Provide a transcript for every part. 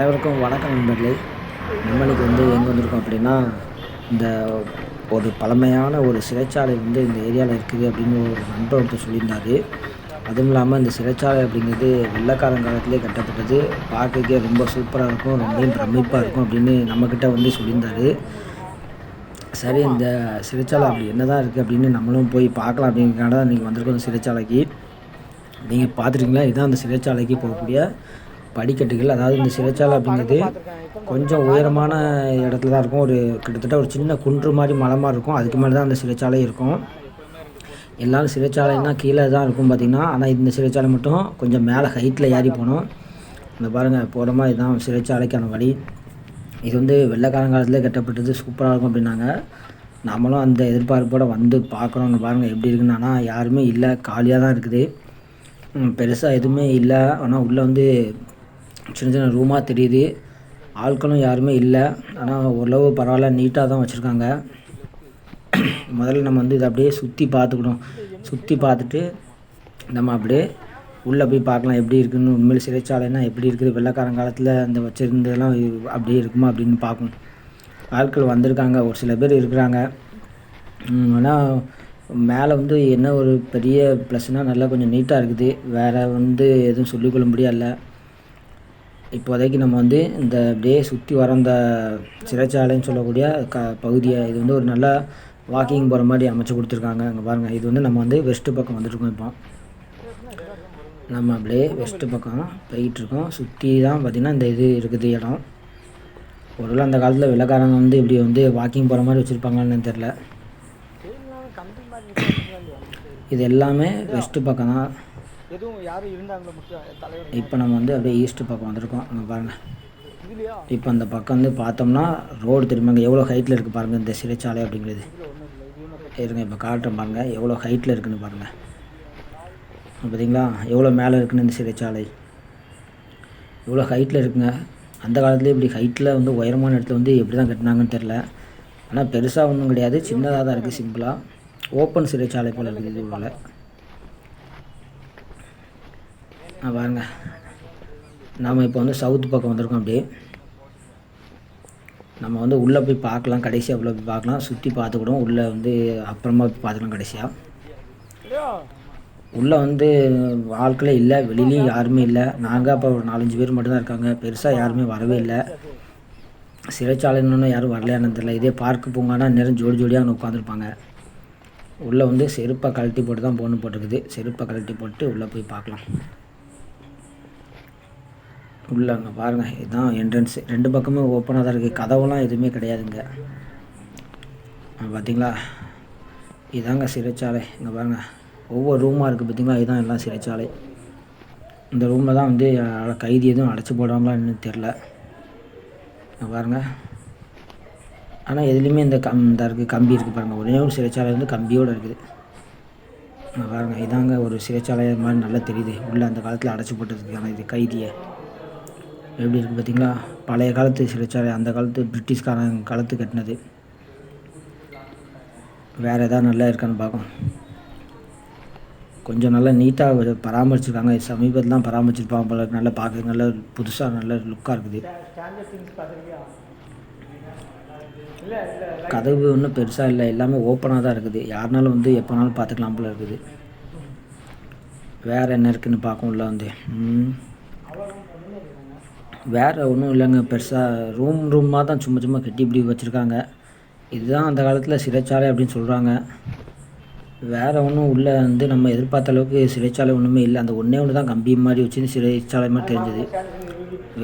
அனைவருக்கும் வணக்கம் நண்பர்களே. நம்மளுக்கு வந்து எங்கே வந்திருக்கோம் அப்படின்னா இந்த ஒரு பழமையான ஒரு சிறைச்சாலை வந்து இந்த ஏரியாவில் இருக்குது அப்படின்னு ஒரு நண்பர் ஒருத்தர் சொல்லியிருந்தார். அதுவும் இல்லாமல் இந்த சிறைச்சாலை அப்படிங்கிறது வெள்ளக்காரன் காலத்திலே கட்டப்பட்டது. பார்க்கக்கே ரொம்ப சூப்பராக இருக்கும் ரொம்பவும் பிரமிப்பாக இருக்கும் அப்படின்னு நம்மக்கிட்ட வந்து சொல்லியிருந்தார். சரி இந்த சிறைச்சாலை அப்படி என்ன தான் இருக்குது அப்படின்னு நம்மளும் போய் பார்க்கலாம் அப்படிங்கிறனால தான் நீங்கள் வந்திருக்கோம் இந்த சிறைச்சாலைக்கு. நீங்கள் பார்த்துருக்கீங்களா? இதுதான் அந்த சிறைச்சாலைக்கு போகக்கூடிய படிக்கட்டுகள் அதாவது இந்த சிறைச்சாலை அப்படிங்கிறது கொஞ்சம் உயரமான இடத்துல தான் இருக்கும். ஒரு கிட்டத்தட்ட ஒரு சின்ன குன்று மாதிரி மலை மாதிரி இருக்கும். அதுக்கு மேலே தான் அந்த சிறைச்சாலை இருக்கும். எல்லாரும் சிறைச்சாலைன்னா கீழே தான் இருக்கும் பார்த்திங்கன்னா. ஆனால் இந்த சிறைச்சாலை மட்டும் கொஞ்சம் மேலே ஹைட்டில் ஏறி போகணும். இந்த பாருங்கள் போகிற மாதிரி தான் சிறைச்சாலைக்கான வழி. இது வந்து வெள்ளைக்காரங்காலத்தில் கட்டப்பட்டது. சூப்பராக இருக்கும் அப்படின்னாங்க. நம்மளும் அந்த எதிர்பார்ப்போடு வந்து பார்க்குறோம் பாருங்கள் எப்படி இருக்குன்னு. ஆனால் யாருமே இல்லை. காலியாக தான் இருக்குது. பெருசாக எதுவுமே இல்லை. ஆனால் உள்ளே வந்து சின்ன சின்ன ரூமாக தெரியுது. ஆட்களும் யாருமே இல்லை. ஆனால் ஓரளவு பரவாயில்ல. நீட்டாக தான் வச்சுருக்காங்க. முதல்ல நம்ம வந்து இதை அப்படியே சுற்றி பார்த்துக்கணும். சுற்றி பார்த்துட்டு நம்ம அப்படியே உள்ளே போய் பார்க்கலாம். எப்படி இருக்குன்னு உண்மையில் சிறைச்சாலைனா எப்படி இருக்குது? வெள்ளக்காரன் காலத்தில் அந்த வச்சுருந்ததெல்லாம் அப்படியே இருக்குமா அப்படின்னு பார்க்கணும். ஆட்கள் வந்திருக்காங்க. ஒரு சில பேர் இருக்கிறாங்க. ஆனால் மேலே வந்து என்ன ஒரு பெரிய ப்ளஸ்னால் நல்லா கொஞ்சம் நீட்டாக இருக்குது. வேறு வந்து எதுவும் சொல்லிக்கொள்ள இல்லை இப்போதைக்கு நம்ம வந்து இந்த அப்படியே சுற்றி வர அந்த சிறைச்சாலைன்னு சொல்லக்கூடிய க பகுதியை இது வந்து ஒரு நல்ல வாக்கிங் போகிற மாதிரி அமைச்சு கொடுத்துருக்காங்க. அங்கே பாருங்கள் இது வந்து நம்ம வந்து வெஸ்ட்டு பக்கம் வந்துட்டுருக்கோம் இப்போ. நம்ம அப்படியே வெஸ்ட்டு பக்கம் போயிட்டுருக்கோம். சுற்றி தான் பார்த்திங்கன்னா இந்த இது இருக்குது இடம். ஒருவேளை அந்த காலத்தில் வெள்ளக்காரங்க வந்து இப்படி வந்து வாக்கிங் போகிற மாதிரி வச்சுருப்பாங்கன்னு தெரில இது எல்லாமே வெஸ்ட்டு பக்கம் தான் எதுவும் யாரும் இருந்தாங்களோ தலைவர் இப்போ நம்ம வந்து அப்படியே ஈஸ்ட் பக்கம் வந்திருக்கோம். அங்கே பாருங்கள் இப்போ அந்த பக்கம் வந்து பார்த்தோம்னா ரோடு தெரியுமாங்க எவ்வளோ ஹைட்டில் இருக்குது பாருங்கள் இந்த சிறைச்சாலை அப்படிங்கிறது. இருங்க இப்போ காட்டுறேன் பாருங்கள் எவ்வளோ ஹைட்டில் இருக்குன்னு பாருங்கள் பார்த்தீங்களா? எவ்வளோ மேலே இருக்குன்னு இந்த சிறைச்சாலை. எவ்வளோ ஹைட்டில் இருக்குங்க. அந்த காலத்துலேயே இப்படி ஹைட்டில் வந்து உயரமான இடத்துல வந்து எப்படி தான் கட்டினாங்கன்னு தெரில ஆனால் பெருசாக ஒன்றும் கிடையாது. சின்னதாக தான் இருக்குது சிம்பிளாக ஓப்பன் சிறைச்சாலை போல் இருக்குது இது போல் பாருங்க. நாம் இப்போ வந்து சவுத் பக்கம் வந்திருக்கோம் அப்படியே. நம்ம வந்து உள்ளே போய் பார்க்கலாம். கடைசியாக உள்ளே போய் பார்க்கலாம். சுற்றி பார்த்துக்கிடுவோம். உள்ளே வந்து அப்புறமா போய் பார்த்துக்கலாம் கடைசியாக உள்ளே வந்து ஆட்களே இல்லை. வெளியிலையும் யாருமே இல்லை. நாங்கள் அப்போ ஒரு நாலஞ்சு பேர் மட்டும்தான் இருக்காங்க. பெருசாக யாருமே வரவே இல்லை. சிறைச்சாலைன்னு யாரும் வரலையானு தெரியல. இதே பார்க்கு பூங்கானா நேரம் ஜோடி ஜோடியாக அங்கே உட்காந்துருப்பாங்க உள்ளே வந்து செருப்பை கழட்டி போட்டு தான் போன்னு போட்டிருக்குது. செருப்பை கழட்டி போட்டு உள்ளே போய் பார்க்கலாம். உள்ளே அங்கே பாருங்கள் இதுதான் என்ட்ரன்ஸ் ரெண்டு பக்கமே ஓப்பனாக தான் இருக்குது கதவுலாம் எதுவுமே கிடையாதுங்க. பார்த்தீங்களா இதாங்க சிறைச்சாலை. இங்கே பாருங்கள் ஒவ்வொரு ரூமாக இருக்குது பார்த்தீங்களா இதுதான் எல்லாம் சிறைச்சாலை. இந்த ரூமில் தான் வந்து கைதி எதுவும் அடைச்சி போடுவாங்களா இன்னும் தெரில பாருங்க. பாருங்கள் ஆனால் எதுலேயுமே இந்த கம் இந்த இருக்குது கம்பி இருக்குது பாருங்கள் ஒரே ஒரு சிறைச்சாலை வந்து கம்பியோடு இருக்குது. இங்க பாருங்க. இதாங்க ஒரு சிறைச்சாலை மாதிரி நல்லா தெரியுது. உள்ளே அந்த காலத்தில் அடைச்சி போட்டதுக்கான இது கைதியை எப்படி இருக்குது பார்த்தீங்களா? பழைய காலத்து சிறைச்சாலை அந்த காலத்து பிரிட்டிஷ்காரன் காலத்து கட்டினது. வேறு எதாவது நல்லா இருக்கான்னு பார்க்கும் கொஞ்சம் நல்லா நீட்டாக பராமரிச்சிருக்காங்க. சமீபத்தில் தான் பராமரிச்சிருப்பாங்க போல நல்லா பார்க்க நல்ல புதுசாக நல்ல லுக்காக இருக்குது. கதவு ஒன்றும் பெருசாக இல்லை. எல்லாமே ஓப்பனாக தான் இருக்குது. யாருனாலும் வந்து எப்போனாலும் பார்த்துக்கலாம் போல இருக்குது. வேறு என்ன இருக்குதுன்னு பார்க்கும் உள்ள வந்து. வேறு ஒன்றும் இல்லைங்க. பெருசாக ரூம் ரூமாக தான் சும்மா சும்மா கட்டி இப்படி வச்சுருக்காங்க. இதுதான் அந்த காலத்தில் சிறைச்சாலை அப்படின்னு சொல்கிறாங்க வேறு ஒன்றும் உள்ளே வந்து நம்ம எதிர்பார்த்த அளவுக்கு சிறைச்சாலை ஒன்றுமே இல்லை. அந்த ஒன்றே ஒன்று தான் கம்பி மாதிரி வச்சு சிறைச்சாலை மாதிரி தெரிஞ்சது.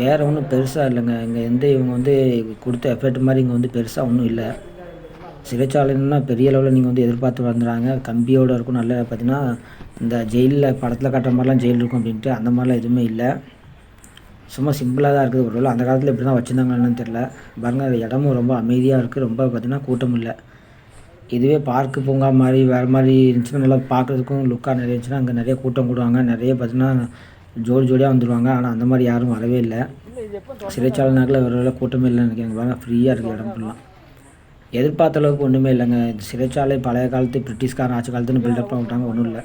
வேறு ஒன்றும் பெருசாக இல்லைங்க. இங்கே வந்து இவங்க வந்து கொடுத்த எஃபெக்ட் மாதிரி இங்கே வந்து பெருசாக ஒன்றும் இல்லை. சிறைச்சாலைன்னா பெரிய அளவில் நீங்கள் வந்து எதிர்பார்த்து வந்துடுறாங்க கம்பியோடு இருக்கும். நல்ல பார்த்தீங்கன்னா இந்த ஜெயிலில் படத்தில் காட்டுற மாதிரிலாம் ஜெயில் இருக்கும் அப்படின்ட்டு அந்த மாதிரிலாம் எதுவுமே இல்லை. சும்மா சிம்பிளாக தான் இருக்குது. ஒருவேளை அந்த காலத்தில் இப்படி தான் வச்சுருந்தாங்கன்னு தெரில பாருங்கள் அது இடமும் ரொம்ப அமைதியாக இருக்குது ரொம்ப பார்த்திங்கன்னா கூட்டம் இல்லை. இதுவே பார்க்கு பூங்கா மாதிரி வேறு மாதிரி இருந்துச்சுன்னா நல்லா பார்க்குறதுக்கும் லுக்காக நிறைய இருந்துச்சுன்னா அங்கே நிறைய கூட்டம் கூடுவாங்க. நிறைய பார்த்திங்கன்னா ஜோடி ஜோடியாக வந்துடுவாங்க ஆனால் அந்த மாதிரி யாரும் வரவே இல்லை. சிறைச்சாலை நேரத்தில் வர வேலை கூட்டமே இல்லைன்னு நினைக்கிறேன். பாருங்கள் ஃப்ரீயாக இருக்குது இடம் ஃபுல்லாக எதிர்பார்த்த அளவுக்கு ஒன்றுமே இல்லைங்க. சிறைச்சாலை பழைய காலத்து பிரிட்டிஷ்காரன் ஆட்சி காலத்துன்னு பில்டப் பண்ணிட்டாங்க ஒன்றும் இல்லை.